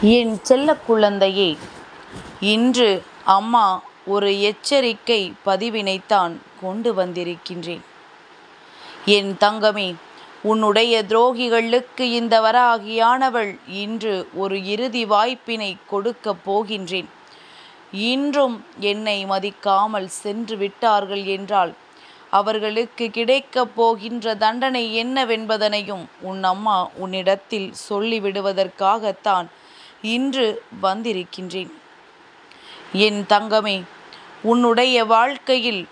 என் செல்ல குழந்தையே இன்று அம்மா ஒரு எச்சரிக்கை பதிவினைத்தான் கொண்டு வந்திருக்கின்றேன். என் தங்கமே உன்னுடைய துரோகிகளுக்கு இந்த வராகியானவள் இன்று ஒரு இறுதி வாய்ப்பினை கொடுக்கப் போகின்றேன். இன்றும் என்னை மதிக்காமல் சென்று விட்டார்கள் என்றால் அவர்களுக்கு கிடைக்கப் போகின்ற தண்டனை என்னவென்பதனையும் உன் அம்மா உன்னிடத்தில் சொல்லிவிடுவதற்காகத்தான் இன்று வந்திருக்கின்றேன். என் தங்கமே உன்னுடைய வாழ்க்கையில்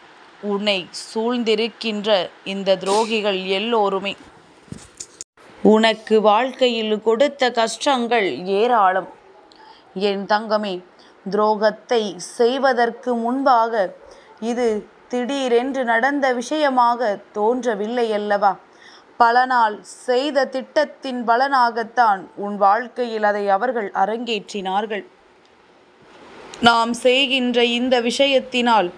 உன்னை சூழ்ந்திருக்கின்ற இந்த துரோகிகள் எல்லோருமே உனக்கு வாழ்க்கையில் கொடுத்த கஷ்டங்கள் ஏராளம். என் தங்கமே துரோகத்தை செய்வதற்கு முன்பாக இது திடீரென்று நடந்த விஷயமாக தோன்றவில்லை அல்லவா பல நாள் செய்த திட்டத்தின் பலனாகத்தான் உன் வாழ்க்கையில் அதை அவர்கள் அரங்கேற்றினார்கள். நாம் செய்கின்ற இந்த விஷயத்தினால்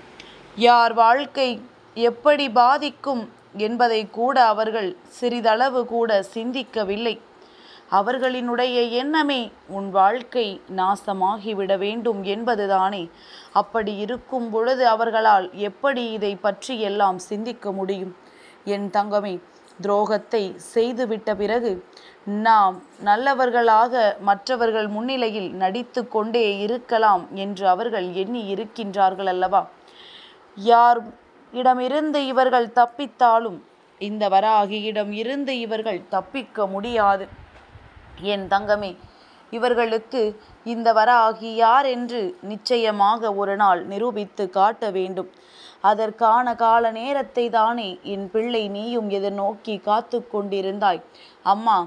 யார் வாழ்க்கை எப்படி பாதிக்கும் என்பதை கூட அவர்கள் சிறிதளவு கூட சிந்திக்கவில்லை. அவர்களினுடைய எண்ணமே உன் வாழ்க்கை நாசமாகிவிட வேண்டும் என்பதுதானே. அப்படி இருக்கும் பொழுது அவர்களால் எப்படி இதை பற்றி எல்லாம் சிந்திக்க முடியும்? என் தங்கமே துரோகத்தை செய்துவிட்ட பிறகு நாம் நல்லவர்களாக மற்றவர்கள் முன்னிலையில் நடித்து கொண்டே இருக்கலாம் என்று அவர்கள் எண்ணி இருக்கின்றார்கள் அல்லவா? யார் இடமிருந்து இவர்கள் தப்பித்தாலும் இந்த வராகியிடம் இருந்து இவர்கள் தப்பிக்க முடியாது. என் தங்கமே இவர்களுக்கு இந்த வராகி யார் என்று நிச்சயமாக ஒரு நாள் நிரூபித்து காட்ட வேண்டும். அதற்கான கால நேரத்தை தானே என் பிள்ளை நீயும் எதிர்நோக்கி காத்து கொண்டிருந்தாய். அம்மா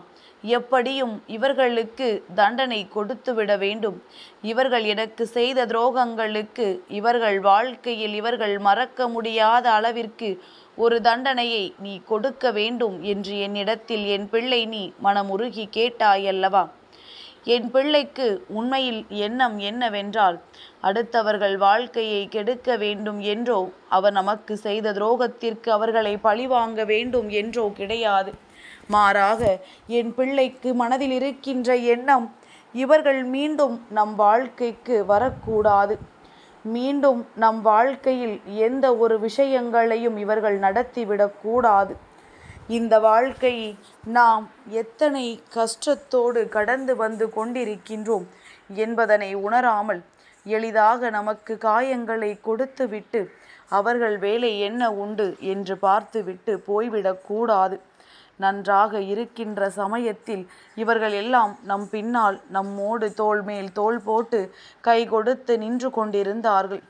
எப்படியும் இவர்களுக்கு தண்டனை கொடுத்து விட வேண்டும். இவர்கள் எனக்கு செய்த துரோகங்களுக்கு இவர்கள் வாழ்க்கையில் இவர்கள் மறக்க முடியாத அளவிற்கு ஒரு தண்டனையை நீ கொடுக்க வேண்டும் என்று என்னிடத்தில் என் பிள்ளை நீ மனமுருகி கேட்டாயல்லவா? என் பிள்ளைக்கு உண்மையில் எண்ணம் என்னவென்றால் அடுத்தவர்கள் வாழ்க்கையை கெடுக்க வேண்டும் என்றோ அவர் நமக்கு செய்த துரோகத்திற்கு அவர்களை பழிவாங்க வேண்டும் என்றோ கிடையாது. மாறாக என் பிள்ளைக்கு மனதில் இருக்கின்ற எண்ணம் இவர்கள் மீண்டும் நம் வாழ்க்கைக்கு வரக்கூடாது. மீண்டும் நம் வாழ்க்கையில் எந்த ஒரு விஷயங்களையும் இவர்கள் நடத்திவிடக்கூடாது. இந்த வாழ்க்கை நாம் எத்தனை கஷ்டத்தோடு கடந்து வந்து கொண்டிருக்கின்றோம் என்பதனை உணராமல் எளிதாக நமக்கு காயங்களை கொடுத்துவிட்டு அவர்கள் வேலை என்ன உண்டு என்று பார்த்துவிட்டு போய்விடக்கூடாது நன்றாக இருக்கின்ற சமயத்தில் இவர்கள் எல்லாம் நம் பின்னால் நம்மோடு தோல் மேல் தோள் போட்டு கை கொடுத்து நின்று கொண்டிருந்தார்கள்.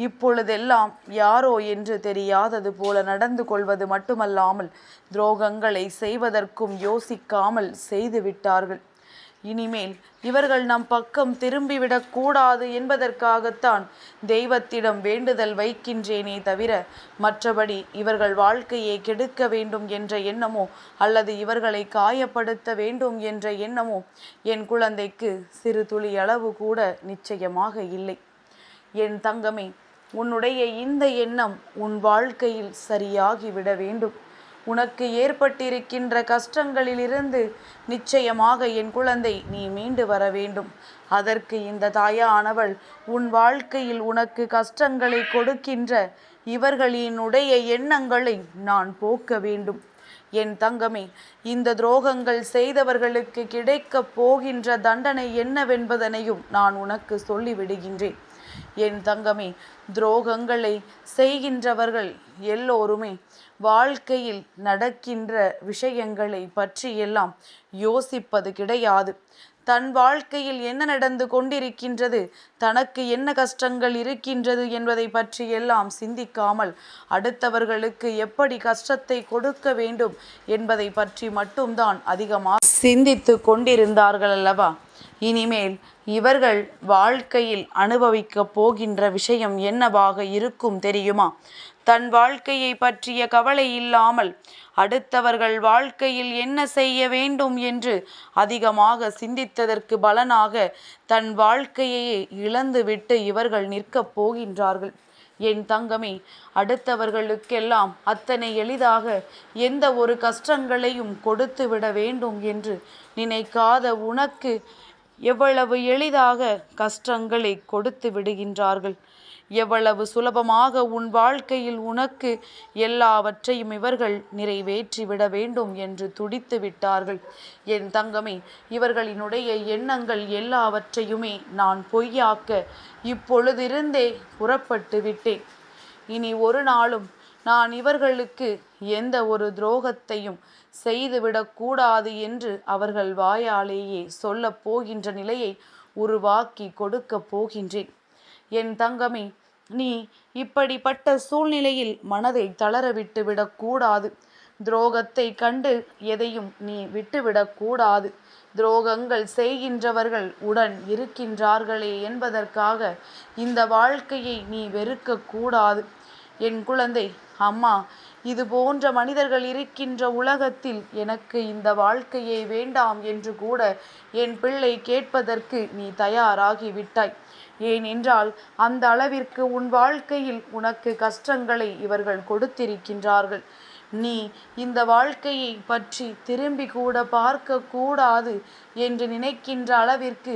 இப்பொழுதெல்லாம் யாரோ என்று தெரியாதது போல நடந்து கொள்வது மட்டுமல்லாமல் துரோகங்களை செய்வதற்கும் யோசிக்காமல் செய்துவிட்டார்கள் இனிமேல் இவர்கள் நம் பக்கம் திரும்பிவிடக்கூடாது என்பதற்காகத்தான் தெய்வத்திடம் வேண்டுதல் வைக்கின்றேனே தவிர மற்றபடி இவர்கள் வாழ்க்கையை கெடுக்க வேண்டும் என்ற எண்ணமோ அல்லது இவர்களை காயப்படுத்த வேண்டும் என்ற எண்ணமோ என் குழந்தைக்கு சிறு துளி அளவு கூட நிச்சயமாக இல்லை. என் தங்கமே உன்னுடைய இந்த எண்ணம் உன் வாழ்க்கையில் சரியாகிவிட வேண்டும். உனக்கு ஏற்பட்டிருக்கின்ற கஷ்டங்களிலிருந்து நிச்சயமாக என் குழந்தை நீ மீண்டு வர வேண்டும். அதற்கு இந்த தாயானவள் உன் வாழ்க்கையில் உனக்கு கஷ்டங்களை கொடுக்கின்ற இவர்களினுடைய எண்ணங்களை நான் போக்க வேண்டும். என் தங்கமே இந்த துரோகங்கள் செய்தவர்களுக்கு கிடைக்கப் போகின்ற தண்டனை என்னவென்பதனையும் நான் உனக்கு சொல்லிவிடுகின்றேன். என் தங்கமே துரோகங்களை செய்கின்றவர்கள் எல்லோருமே வாழ்க்கையில் நடக்கின்ற விஷயங்களை பற்றியெல்லாம் யோசிப்பது கிடையாது. தன் வாழ்க்கையில் என்ன நடந்து கொண்டிருக்கின்றது தனக்கு என்ன கஷ்டங்கள் இருக்கின்றது என்பதை பற்றி எல்லாம் சிந்திக்காமல் அடுத்தவர்களுக்கு எப்படி கஷ்டத்தை கொடுக்க வேண்டும் என்பதை பற்றி மட்டும்தான் அதிகமாக சிந்தித்து கொண்டிருந்தார்கள் அல்லவா? இனிமேல் இவர்கள் வாழ்க்கையில் அனுபவிக்கப் போகின்ற விஷயம் என்னவாக இருக்கும் தெரியுமா? தன் வாழ்க்கையை பற்றிய கவலை இல்லாமல் அடுத்தவர்கள் வாழ்க்கையில் என்ன செய்ய வேண்டும் என்று அதிகமாக சிந்தித்ததற்கு பலனாக தன் வாழ்க்கையையே இழந்துவிட்டு இவர்கள் நிற்கப் போகின்றார்கள். என் தங்கமே அடுத்தவர்களுக்கெல்லாம் அத்தனை எளிதாக எந்த ஒரு கஷ்டங்களையும் கொடுத்து விட வேண்டும் என்று நினைக்காத உனக்கு எவ்வளவு எளிதாக கஷ்டங்களை கொடுத்து விடுகின்றார்கள். எவ்வளவு சுலபமாக உன் வாழ்க்கையில் உனக்கு எல்லாவற்றையும் இவர்கள் நிறைவேற்றி விட வேண்டும் என்று துடித்து விட்டார்கள். என் தங்கமே இவர்களினுடைய எண்ணங்கள் எல்லாவற்றையுமே நான் பொய்யாக்க இப்பொழுதிருந்தே புறப்பட்டு விட்டேன். இனி ஒரு நாளும் நான் இவர்களுக்கு எந்த ஒரு துரோகத்தையும் செய்துவிடக்கூடாது என்று அவர்கள் வாயாலேயே சொல்லப் போகின்ற நிலையை உருவாக்கி கொடுக்கப் போகின்றேன். என் தங்கமே நீ இப்படிப்பட்ட சூழ்நிலையில் மனதை தளரவிட்டு விடக்கூடாது துரோகத்தை கண்டு எதையும் நீ விட்டுவிடக்கூடாது துரோகங்கள் செய்கின்றவர்கள் உடன் இருக்கின்றார்களே என்பதற்காக இந்த வாழ்க்கையை நீ வெறுக்கக்கூடாது என் குழந்தை அம்மா இது போன்ற மனிதர்கள் இருக்கின்ற உலகத்தில் எனக்கு இந்த வாழ்க்கையே வேண்டாம் என்று கூட என் பிள்ளை கேட்பதற்கு நீ தயாராகி விட்டாய். ஏனென்றால் அந்த அளவிற்கு உன் வாழ்க்கையில் உனக்கு கஷ்டங்களை இவர்கள் கொடுத்திருக்கின்றார்கள். நீ இந்த வாழ்க்கையை பற்றி திரும்பி கூட பார்க்க கூடாது என்று நினைக்கின்ற அளவிற்கு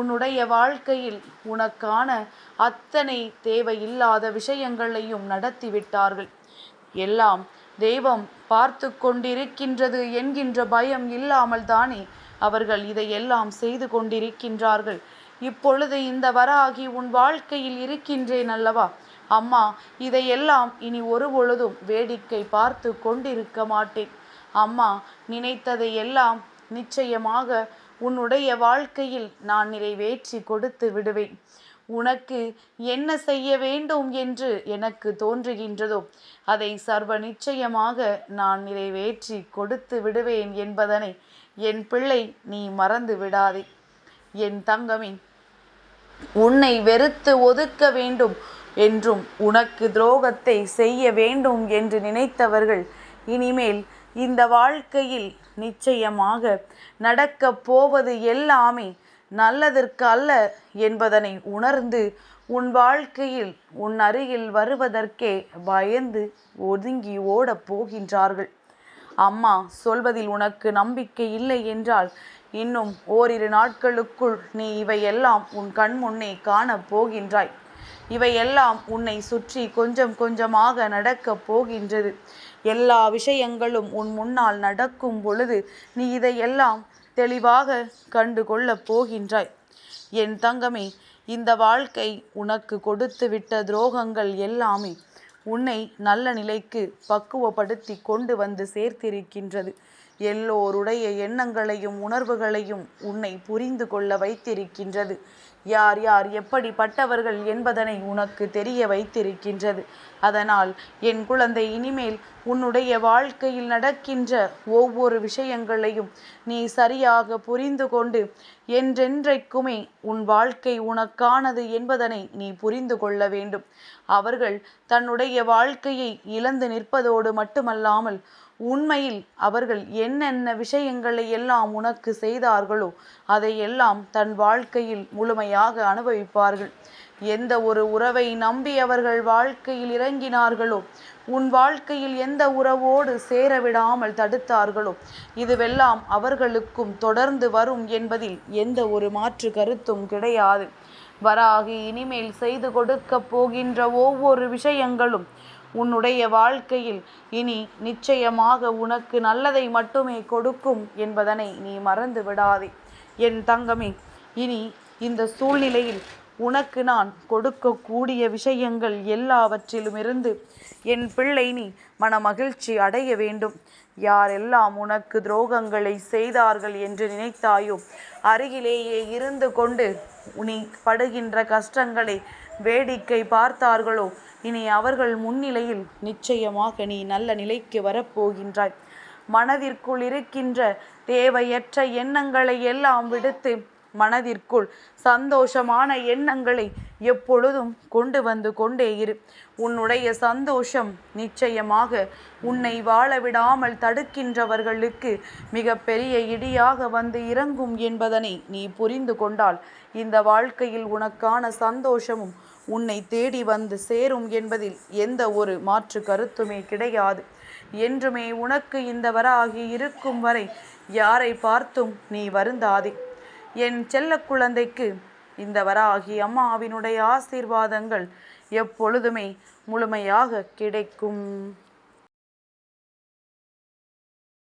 உன்னுடைய வாழ்க்கையில் உனக்கான அத்தனை தேவையில்லாத விஷயங்களையும் நடத்திவிட்டார்கள். எல்லாம் தெய்வம் பார்த்து கொண்டிருக்கின்றது என்கின்ற பயம் இல்லாமல் தானே அவர்கள் இதையெல்லாம் செய்து கொண்டிருக்கின்றார்கள். இப்பொழுது இந்த வராகி உன் வாழ்க்கையில் இருக்கின்றேன் அல்லவா? அம்மா இதையெல்லாம் இனி ஒரு பொழுதும் வேடிக்கை பார்த்து கொண்டிருக்க மாட்டேன். அம்மா நினைத்ததை எல்லாம் நிச்சயமாக உன்னுடைய வாழ்க்கையில் நான் நிறைவேற்றி கொடுத்து விடுவேன். உனக்கு என்ன செய்ய வேண்டும் என்று எனக்கு தோன்றுகின்றதோ அதை சர்வ நிச்சயமாக நான் நிறைவேற்றி கொடுத்து விடுவேன் என்பதனை என் பிள்ளை நீ மறந்து விடாதே. என் தங்கமே உன்னை வெறுத்து ஒதுக்க வேண்டும் என்றும் உனக்கு துரோகத்தை செய்ய வேண்டும் என்று நினைத்தவர்கள் இனிமேல் இந்த வாழ்க்கையில் நிச்சயமாக நடக்க போவது எல்லாமே நல்லதற்கு அல்ல என்பதனை உணர்ந்து உன் வாழ்க்கையில் உன் அருகில் வருவதற்கே பயந்து ஒதுங்கி ஓடப் போகின்றார்கள். அம்மா சொல்வதில் உனக்கு நம்பிக்கை இல்லை என்றால் இன்னும் ஓரிரு நாட்களுக்குள் நீ இவையெல்லாம் உன் கண் முன்னே காணப் போகின்றாய். இவையெல்லாம் உன்னை சுற்றி கொஞ்சம் கொஞ்சமாக நடக்கப் போகின்றது. எல்லா விஷயங்களும் உன் முன்னால் நடக்கும் பொழுது நீ இதையெல்லாம் தெளிவாக கண்டு கொள்ளப் போகின்றாய். என் தங்கமே இந்த வாழ்க்கை உனக்கு கொடுத்து விட்ட துரோகங்கள் எல்லாமே உன்னை நல்ல நிலைக்கு பக்குவப்படுத்தி கொண்டு வந்து சேர்த்திருக்கின்றது. எல்லோருடைய எண்ணங்களையும் உணர்வுகளையும் உன்னை புரிந்து கொள்ள வைத்திருக்கின்றது. யார் யார் எப்படிப்பட்டவர்கள் என்பதனை உனக்கு தெரிய வைத்திருக்கின்றது. அதனால் என் குழந்தை இனிமேல் உன்னுடைய வாழ்க்கையில் நடக்கின்ற ஒவ்வொரு விஷயங்களையும் நீ சரியாக புரிந்து கொண்டு என்றென்றைக்குமே உன் வாழ்க்கை உனக்கானது என்பதனை நீ புரிந்து கொள்ள வேண்டும். அவர்கள் தன்னுடைய வாழ்க்கையை இழந்து நிற்பதோடு மட்டுமல்லாமல் உண்மையில் அவர்கள் என்னென்ன விஷயங்களை எல்லாம் உனக்கு செய்தார்களோ அதையெல்லாம் தன் வாழ்க்கையில் முழுமையாக அனுபவிப்பார்கள். எந்த ஒரு உறவை நம்பி அவர்கள் வாழ்க்கையில் இறங்கினார்களோ உன் வாழ்க்கையில் எந்த உறவோடு சேரவிடாமல் தடுத்தார்களோ இதுவெல்லாம் அவர்களுக்கும் தொடர்ந்து வரும் என்பதில் எந்த ஒரு மாற்று கருத்தும் கிடையாது. வராகி இனிமேல் செய்து கொடுக்க போகின்ற ஒவ்வொரு விஷயங்களும் உன்னுடைய வாழ்க்கையில் இனி நிச்சயமாக உனக்கு நல்லதை மட்டுமே கொடுக்கும் என்பதனை நீ மறந்து விடாதே. என் தங்கமே இனி இந்த சூழ்நிலையில் உனக்கு நான் கொடுக்கக்கூடிய விஷயங்கள் எல்லாவற்றிலும் இருந்து என் பிள்ளை நீ மனமகிழ்ச்சி அடைய வேண்டும். யாரெல்லாம் உனக்கு துரோகங்களை செய்தார்கள் என்று நினைத்தாயோ அருகிலேயே இருந்து கொண்டு நீ படுகின்ற கஷ்டங்களை வேடிக்கை பார்த்தார்களோ இனி அவர்கள் முன்னிலையில் நிச்சயமாக நீ நல்ல நிலைக்கு வரப்போகின்றாய். மனதிற்குள் இருக்கின்ற தேவையற்ற எண்ணங்களை எல்லாம் விடுத்து மனதிற்குள் சந்தோஷமான எண்ணங்களை எப்பொழுதும் கொண்டு வந்து கொண்டே இரு. உன்னுடைய சந்தோஷம் நிச்சயமாக உன்னை வாழ விடாமல் தடுக்கின்றவர்களுக்கு மிகப்பெரிய இடியாக வந்து இறங்கும் என்பதனை நீ புரிந்து கொண்டால் இந்த வாழ்க்கையில் உனக்கான சந்தோஷமும் உன்னை தேடி வந்து சேரும் என்பதில் எந்த ஒரு மாற்று கருத்துமே கிடையாது. என்றுமே உனக்கு இந்த வராகி இருக்கும் வரை யாரை பார்த்தும் நீ வருந்தாதே. என் செல்ல குழந்தைக்கு இந்த வராகி அம்மாவினுடைய ஆசீர்வாதங்கள் எப்பொழுதுமே முழுமையாக கிடைக்கும்.